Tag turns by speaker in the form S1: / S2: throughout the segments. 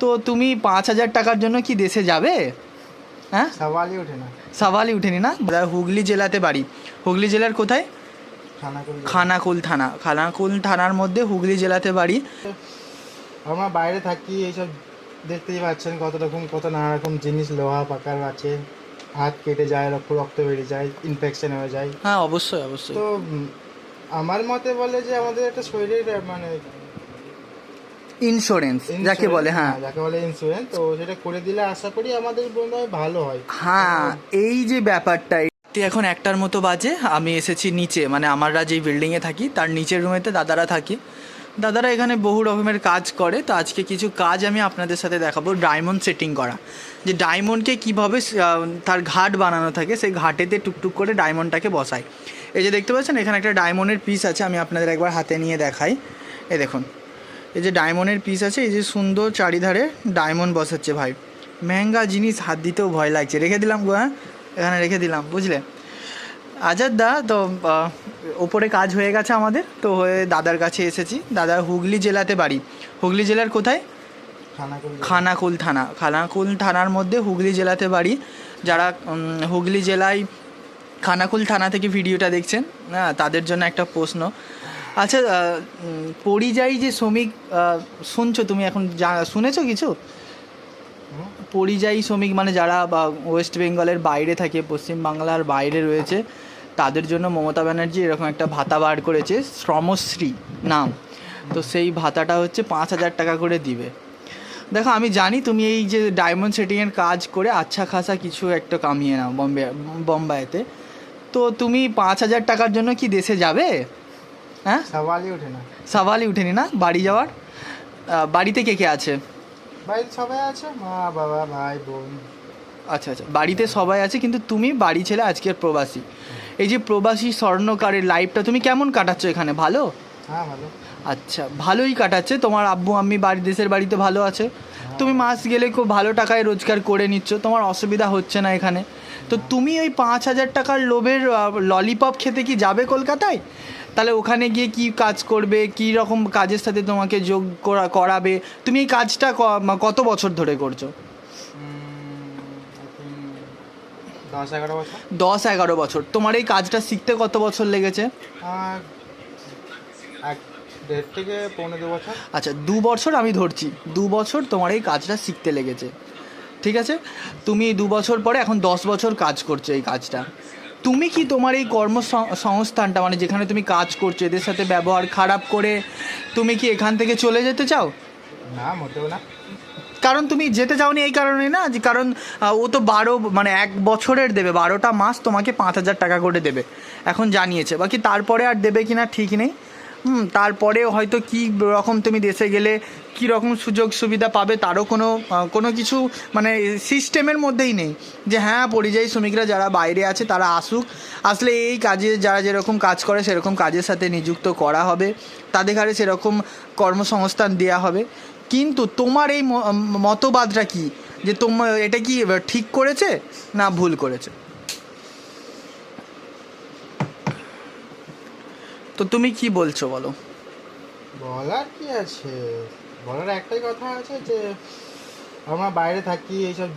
S1: তো তুমি পাঁচ হাজার টাকার জন্য কি দেশে যাবে? হ্যাঁ?
S2: সওয়ালই ওঠে না।
S1: সাওয়ালই উঠেনি না? দাদা হুগলি জেলাতে বাড়ি। হুগলি জেলার কোথায়?
S2: খানাকুল
S1: খানাকুল থানা। খানাকুল থানার মধ্যে হুগলি জেলাতে বাড়ি।
S2: আমরা বাইরে থাকি এইসব দেখতেই পাচ্ছেন কত রকম কত নানা রকম জিনিস লোহা পাকার আছে। হাত কেটে যায় রক্ত রক্ত বেরিয়ে যায় ইনফেকশন হয়ে যায়।
S1: হ্যাঁ অবশ্যই অবশ্যই।
S2: তো আমার মতে বলে যে আমাদের একটা শরীরের মানে
S1: ইন্স্যুরেন্স যাকে বলে হ্যাঁ।
S2: যাকে বলে ইন্স্যুরেন্স তো সেটা করে দিলে আশা করি আমাদের মনে হয় ভালো হয়।
S1: হ্যাঁ এই যে ব্যাপারটা রাত্রি এখন একটার মতো বাজে আমি এসেছি নিচে মানে আমরা যেই বিল্ডিংয়ে থাকি তার নিচের রুমেতে দাদারা থাকি। দাদারা এখানে বহু রকমের কাজ করে তো আজকে কিছু কাজ আমি আপনাদের সাথে দেখাবো ডায়মন্ড সেটিং করা। যে ডায়মন্ডকে কীভাবে তার ঘাট বানানো থাকে সেই ঘাটেতে টুকটুক করে ডায়মন্ডটাকে বসায়। এই যে দেখতে পাচ্ছেন এখানে একটা ডায়মন্ডের পিস আছে আমি আপনাদের একবার হাতে নিয়ে দেখাই। এ দেখুন। এই যে ডায়মন্ডের পিস আছে এই যে সুন্দর চারিধারে ডায়মন্ড বসাচ্ছে ভাই। মেহেঙ্গা জিনিস হাত দিতেও ভয় লাগছে। রেখে দিলাম গো হ্যাঁ? এখানে রেখে দিলাম বুঝলে? আজাদ দা তো ওপরে কাজ হয়ে গেছে আমাদের তো হয়ে দাদার কাছে এসেছি। দাদার হুগলি জেলাতে বাড়ি। হুগলি জেলার কোথায়?
S2: খানাকুল।
S1: থানা। খানাকুল থানার মধ্যে হুগলি জেলাতে বাড়ি। যারা হুগলি জেলায় খানাকুল থানা থেকে ভিডিওটা দেখছেন হ্যাঁ তাদের জন্য একটা প্রশ্ন। আচ্ছা পরিযায়ী যে শ্রমিক শুনছো তুমি এখন শুনেছো কিছু? পরিযায়ী শ্রমিক মানে যারা ওয়েস্ট বেঙ্গলের বাইরে থাকে, পশ্চিম বাংলার বাইরে রয়েছে, তাদের জন্য মমতা ব্যানার্জি এরকম একটা ভাতা বার করেছে, শ্রমশ্রী নাম। তো সেই ভাতাটা হচ্ছে পাঁচ হাজার টাকা করে দিবে। দেখো, আমি জানি তুমি এই যে ডায়মন্ড সেটিংয়ের কাজ করে আচ্ছা খাসা কিছু একটা কামিয়ে নাও বম্বে, বম্বাইতে। তো তুমি পাঁচ হাজার টাকার জন্য কি দেশে যাবে? হ্যাঁ?
S2: সওয়ালই ওঠে না।
S1: সাবালই উঠেনি না? বাড়ি যাওয়ার? বাড়িতে কে কে আছে?
S2: বাড়িতে সবাই আছে মা বাবা ভাই বোন।
S1: আচ্ছা আচ্ছা। বাড়িতে সবাই আছে কিন্তু তুমি বাড়ি ছেলে আজকের প্রবাসী। এই যে প্রবাসী স্বর্ণকারের লাইফটা তুমি কেমন কাটাচ্ছ এখানে? ভালো?
S2: হ্যাঁ ভালো।
S1: আচ্ছা ভালোই কাটাচ্ছে। তোমার আব্বু আম্মি বাড়ি দেশের বাড়িতে ভালো আছে। তুমি মাস গেলে খুব ভালো টাকায় রোজগার করে নিচ্ছ। তোমার অসুবিধা হচ্ছে না এখানে। তো তুমি ওই পাঁচ হাজার টাকার লোভের ললিপপ খেতে কি যাবে কলকাতায়? তাহলে ওখানে গিয়ে কি কাজ করবে? কি রকম কাজের সাথে তোমাকে যোগ করা করাবে? তুমি এই কাজটা কত বছর ধরে করছ?
S2: দশ এগারো বছর।
S1: দশ এগারো বছর। তোমার এই কাজটা শিখতে কত বছর লেগেছে?
S2: দেড় থেকে পৌনে দু বছর।
S1: আচ্ছা দু বছর আমি ধরছি। দু বছর তোমার এই কাজটা শিখতে লেগেছে। ঠিক আছে? তুমি দু বছর পরে এখন দশ বছর কাজ করছ এই কাজটা। তুমি কি তোমার এই কর্ম সংস্থানটা মানে যেখানে তুমি কাজ করছ এদের সাথে ব্যবহার খারাপ করে তুমি কি এখান থেকে চলে যেতে চাও?
S2: না মোটেও না।
S1: কারণ তুমি যেতে চাওনি এই কারণে না যে কারণ ও তো বারো মানে এক বছরের দেবে বারোটা মাস তোমাকে পাঁচ হাজার টাকা করে দেবে। এখন জানিয়েছে বাকি তারপরে আর দেবে কিনা ঠিক নেই। হুম তারপরে হয়তো কি রকম তুমি দেশে গেলে কি রকম সুযোগ সুবিধা পাবে তারও কোনো কোনো কিছু মানে সিস্টেমের মধ্যেই নেই। যে হ্যাঁ পরিযায়ী শ্রমিকরা যারা বাইরে আছে তারা আসুক। আসলে এই কাজে যারা যেরকম কাজ করে সেরকম কাজের সাথে নিযুক্ত করা হবে। তাদের ঘাড়ে সেরকম কর্মসংস্থান দেওয়া হবে। কিন্তু তোমার এই মতবাদটা কি? যে তোমার এটা কি ঠিক করেছে না ভুল করেছে? তো তুমি কি বলছো বলো?
S2: বলার কি আছে? বলার একটাই কথা আছে যে আমরা বাইরে থাকি এইসব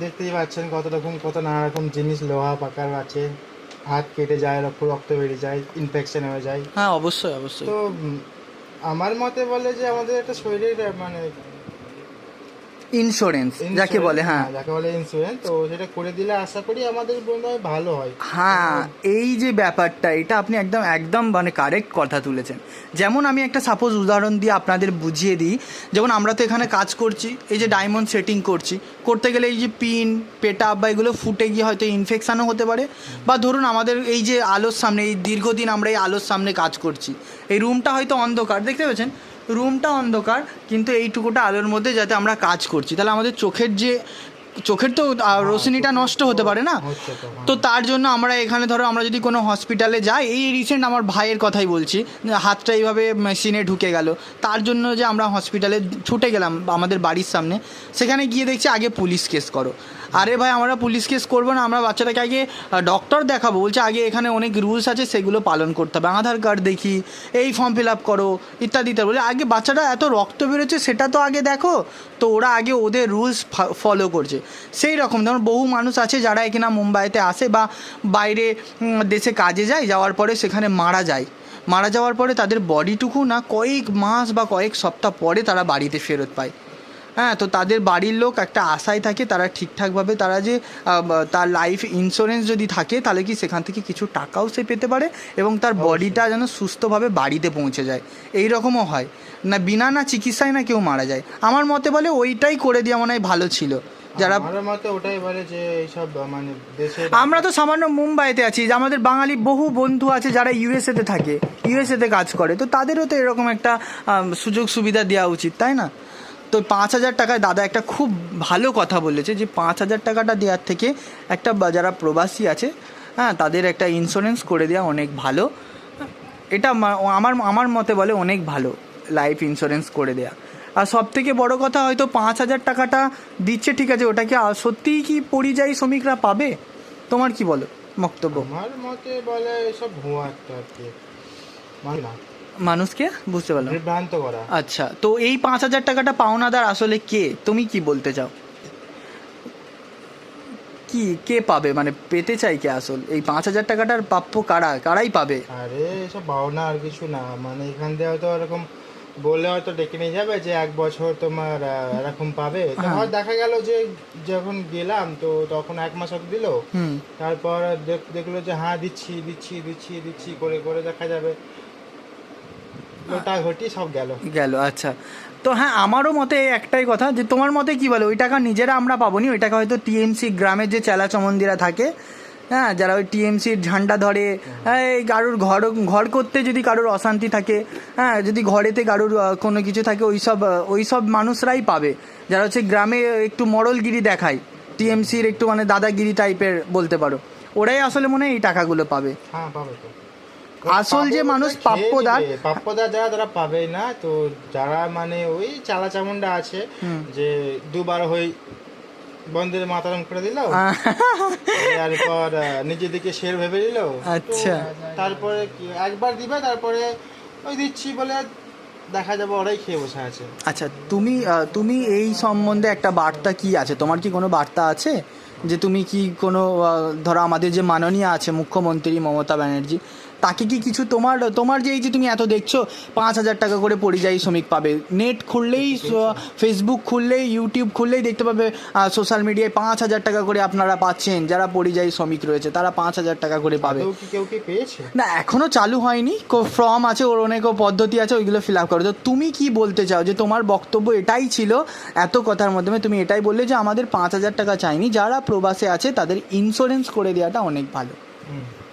S2: দেখতেই পাচ্ছেন কত রকম কত নানা রকম জিনিস লোহা পাকার আছে। হাত কেটে যায় রক্ত রক্ত বেড়ে যায় ইনফেকশন হয়ে যায়।
S1: হ্যাঁ অবশ্যই অবশ্যই।
S2: তো আমার মতে বলে যে আমাদের একটা শরীরের মানে
S1: ইন্স্যুরেন্স যাকে বলে হ্যাঁ।
S2: যাকে বলে ইন্স্যুরেন্স তো সেটা করে দিলে আশা করি আমাদের মনে হয় ভালো হয়।
S1: হ্যাঁ এই যে ব্যাপারটা এটা আপনি একদম একদম মানে কারেক্ট কথা তুলেছেন। যেমন আমি একটা সাপোজ উদাহরণ দিয়ে আপনাদের বুঝিয়ে দিই। যেমন আমরা তো এখানে কাজ করছি এই যে ডায়মন্ড সেটিং করছি। করতে গেলে এই যে পিন পেটা বা এগুলো ফুটে গিয়ে হয়তো ইনফেকশানও হতে পারে। বা ধরুন আমাদের এই যে আলোর সামনে এই দীর্ঘদিন আমরা এই আলোর সামনে কাজ করছি। এই রুমটা হয়তো অন্ধকার দেখতে পেয়েছেন? রুমটা অন্ধকার কিন্তু এইটুকুটা আলোর মধ্যে যাতে আমরা কাজ করছি। তাহলে আমাদের চোখের যে চোখের তো আহ, রোশনিটা নষ্ট হতে পারে না?
S2: তো হ্যাঁ।
S1: তো তার জন্য আমরা এখানে ধরো আমরা যদি কোনো হসপিটালে যাই এই রিসেন্ট আমার ভাইয়ের কথাই বলছি হাতটা এইভাবে মেশিনে ঢুকে গেল। তার জন্য যে আমরা হসপিটালে ছুটে গেলাম আমাদের বাড়ির সামনে সেখানে গিয়ে দেখছি আগে পুলিশ কেস করো। আরে ভাই, আমরা পুলিশ কেস করব না, আমরা বাচ্চাটাকে আগে ডক্টর দেখাবো। বলছে, আগে এখানে অনেক রুলস আছে, সেগুলো পালন করতে হবে। আধার কার্ড দেখি, এই ফর্ম ফিল আপ করো, ইত্যাদি ইত্যাদি। বলে, আগে বাচ্চাটা এত রক্ত বেরোচ্ছে, সেটা তো আগে দেখো। তো ওরা আগে ওদের রুলস ফলো করছে। সেই রকম, ধরুন, বহু মানুষ আছে যারা এখানে মুম্বাইতে আসে বা বাইরে দেশে কাজে যায়, যাওয়ার পরে সেখানে মারা যায়। মারা যাওয়ার পরে তাদের বডিটুকু না কয়েক মাস বা কয়েক সপ্তাহ পরে তারা বাড়িতে ফেরত পায়। হ্যাঁ তো তাদের বাড়ির লোক একটা আশায় থাকে তারা ঠিকঠাকভাবে তারা যে তার লাইফ ইন্স্যুরেন্স যদি থাকে তাহলে কি সেখান থেকে কিছু টাকাও সে পেতে পারে এবং তার বডিটা যেন সুস্থভাবে বাড়িতে পৌঁছে যায়। এই রকমও হয়। না বিনা না চিকিৎসায় না কেউ মারা যায়। আমার মতে বলে ওইটাই করে দেওয়া মনে হয় ভালো ছিল। যারা
S2: ওটাই বলে যে এইসব মানে
S1: আমরা তো সামান্য মুম্বাইতে আছি যে আমাদের বাঙালি বহু বন্ধু আছে যারা ইউএসএতে থাকে ইউএসএতে কাজ করে। তো তাদেরও তো এরকম একটা সুযোগ সুবিধা দেওয়া উচিত তাই না? তো পাঁচ হাজার টাকায় দাদা একটা খুব ভালো কথা বলেছে যে পাঁচ হাজার টাকাটা দেওয়ার থেকে একটা যারা প্রবাসী আছে হ্যাঁ তাদের একটা ইন্স্যুরেন্স করে দেওয়া অনেক ভালো। এটা আমার আমার মতে বলে অনেক ভালো লাইফ ইন্স্যুরেন্স করে দেয়া। আর সব থেকে বড় কথা হয়তো পাঁচ হাজার টাকাটা দিচ্ছে, ঠিক আছে ওটা কি আ- সত্যিই কি পরিযায়ী শ্রমিকরা পাবে? তোমার কি বলো বক্তব্য?
S2: আমার মতে বলে এসব ভুয়া একটা আর কি। মানে
S1: মানুষকে বুঝতে পারলাম।
S2: বিভ্রান্ত করা।
S1: আচ্ছা তো এই পাঁচ হাজার টাকাটা পাওনাদার আসলে কে? তুমি কি বলতে চাও? কি কে পাবে? মানে পেতে চাই কে আসল? এই পাঁচ হাজার টাকাটার প্রাপ্য কারা? কারাই পাবে?
S2: আরে এসব ভাবনা আর কিছু না। মানে এখান দিয়ে হয়তো এরকম বলে হয়তো ডেকে নিয়ে যাবে যে এক বছর তোমার আহ, এরকম পাবে। তো
S1: হ্যাঁ।
S2: হয় দেখা গেল যে যখন গেলাম তো তখন এক মাস হয়তো দিল।
S1: হুম।
S2: তারপর দেখ- দেখল যে হ্যাঁ দিচ্ছি দিচ্ছি দিচ্ছি দিচ্ছি করে করে দেখা যাবে। ঘটি সব গেল।
S1: গেল আচ্ছা। তো হ্যাঁ আমারও মতে একটাই কথা যে তোমার মতে কি বলে? ওই টাকা নিজেরা আমরা পাবোনি ওই টাকা হয়তো টিএমসি গ্রামের যে চেলা চমন্দিরা থাকে হ্যাঁ যারা ওই টিএমসির ঝান্ডা ধরে হ্যাঁ এই কারোর ঘর ঘর করতে যদি কারোর অশান্তি থাকে হ্যাঁ যদি ঘরেতে কারোর কোনো কিছু থাকে ওই সব ওই সব মানুষরাই পাবে। যারা হচ্ছে গ্রামে একটু মরলগিরি দেখায় টিএমসির একটু মানে দাদাগিরি টাইপের বলতে পারো ওরাই আসলে মনে হয় এই টাকাগুলো পাবে।
S2: হ্যাঁ পাবে তো।
S1: আসল যে মানুষ
S2: নেবে। প্রাপ্যদার যারা তারা পাবে না। তো যারা মানে ওই চালা চামুন্ডা আছে যে দুবার হই বন্ধের মাতারাম করে দিল তারপর আহ, নিজের দিকে শের ভেবে নিল
S1: আচ্ছা।
S2: তারপরে কি একবার দিবে তারপরে ওই দিচ্ছি বলে দেখা যাবে ওরাই খেয়ে বসে আছে।
S1: আচ্ছা তুমি তুমি এই সম্বন্ধে একটা বার্তা কি আছে? তোমার কি কোনো বার্তা আছে? যে তুমি কি কোনো ধরো আমাদের যে মাননীয় আছে মুখ্যমন্ত্রী মমতা ব্যানার্জি তাকে কি কিছু তোমার তোমার যে এই যে তুমি এত দেখছ পাঁচ হাজার টাকা করে পরিযায়ী শ্রমিক পাবে। নেট খুললেই ফেসবুক খুললেই ইউটিউব খুললেই দেখতে পাবে সোশ্যাল মিডিয়ায় পাঁচ হাজার টাকা করে আপনারা পাচ্ছেন যারা পরিযায়ী শ্রমিক রয়েছে তারা পাঁচ হাজার টাকা করে পাবে।
S2: কেউ কি পেয়েছে?
S1: না এখনও চালু হয়নি ফর্ম আছে ওর অনেক পদ্ধতি আছে ওইগুলো ফিল আপ করো। তো তুমি কি বলতে চাও যে তোমার বক্তব্য এটাই ছিল এত কথার মাধ্যমে তুমি এটাই বললে যে আমাদের পাঁচ হাজার টাকা চাইনি যারা প্রবাসে আছে তাদের ইন্স্যুরেন্স করে দেওয়াটা অনেক ভালো।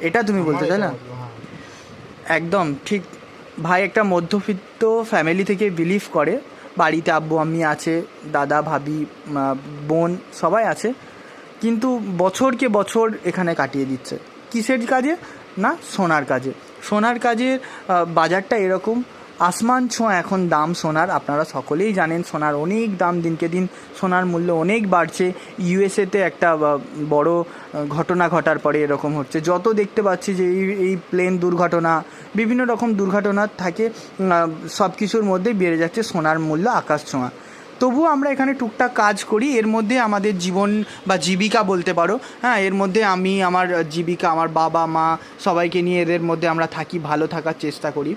S1: এটা তুমি বলতে চাই না
S2: আমার এটা মতলব, হ্যাঁ।
S1: একদম, ঠিক। ভাই একটা মধ্যবিত্ত ফ্যামিলি থেকে বিলিভ করে। বাড়িতে আব্বু, আম্মি আছে, দাদা, ভাবি বোন সবাই আছে। কিন্তু বছরকে বছর এখানে কাটিয়ে দিচ্ছে। কিসের কাজে? না, সোনার কাজে। সোনার কাজের বাজারটা এরকম। আসমান ছোঁয়া এখন দাম সোনার। আপনারা সকলেই জানেন সোনার অনেক দাম, দিনকে দিন সোনার মূল্য অনেক বাড়ছে। ইউএসএতে একটা বড় ঘটনা ঘটার পরে এরকম হচ্ছে। যত দেখতে পাচ্ছি যে এই এই প্লেন দুর্ঘটনা, বিভিন্ন রকম দুর্ঘটনা থাকে সব কিছুর মধ্যে বেড়ে যাচ্ছে সোনার মূল্য আকাশ ছোঁয়া। তবুও আমরা এখানে টুকটাক কাজ করি। এর মধ্যে আমাদের জীবন বা জীবিকা বলতে পারো। হ্যাঁ এর মধ্যে আমি, আমার জীবিকা, আমার বাবা, মা সবাইকে নিয়ে এদের মধ্যে আমরা থাকি, ভালো থাকার চেষ্টা করি।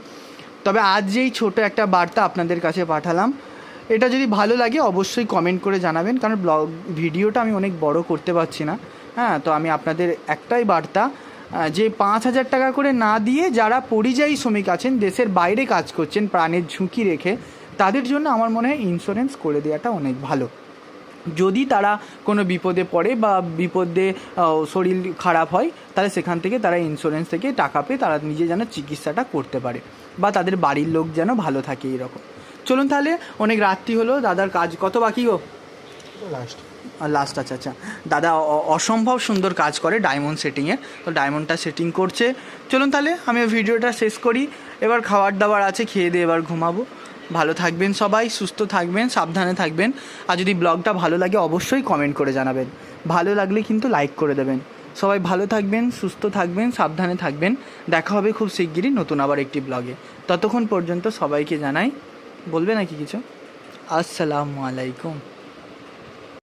S1: তবে আজ যেই ছোট একটা বার্তা আপনাদের কাছে পাঠালাম, এটা যদি ভালো লাগে অবশ্যই কমেন্ট করে জানাবেন, কারণ ব্লগ ভিডিওটা আমি অনেক বড় করতে পারছি না। হ্যাঁ তো আমি আপনাদের একটাই বার্তা যে পাঁচ হাজার টাকা করে না দিয়ে যারা পরিযায়ী শ্রমিক আছেন, দেশের বাইরে কাজ করছেন, প্রাণের ঝুঁকি রেখে, তাদের জন্য আমার মনে হয় ইন্স্যুরেন্স করে দেওয়াটা অনেক ভালো। যদি তারা কোনো বিপদে পড়ে বা বিপদে শরীর খারাপ হয় তাহলে সেখান থেকে তারা ইন্স্যুরেন্স থেকে টাকা পেয়ে তারা নিজে যেন চিকিৎসাটা করতে পারে বা তাদের বাড়ির লোক যেন ভালো থাকে এরকম চলুন তাহলে অনেক রাত্রি হলো দাদার কাজ কত বাকি গো?
S2: লাস্ট
S1: লাস্ট আচ্ছা আচ্ছা। দাদা অসম্ভব সুন্দর কাজ করে ডায়মন্ড সেটিংয়ে তো ডায়মন্ডটা সেটিং করছে। চলুন তাহলে আমি ভিডিওটা শেষ করি। এবার খাবার দাবার আছে খেয়ে দিয়ে এবার ঘুমাবো। ভালো থাকবেন সবাই, সুস্থ থাকবেন, সাবধানে থাকবেন। আর যদি ব্লগটা ভালো লাগে, অবশ্যই কমেন্ট করে জানাবেন। ভালো লাগলে কিন্তু লাইক করে দেবেন। সবাই ভালো থাকবেন, সুস্থ থাকবেন, সাবধানে থাকবেন। দেখা হবে খুব শিগগিরই নতুন আবার একটি ব্লগে। ততক্ষণ পর্যন্ত সবাইকে জানাই, বলবে নাকি কিছু? আসসালামু আলাইকুম।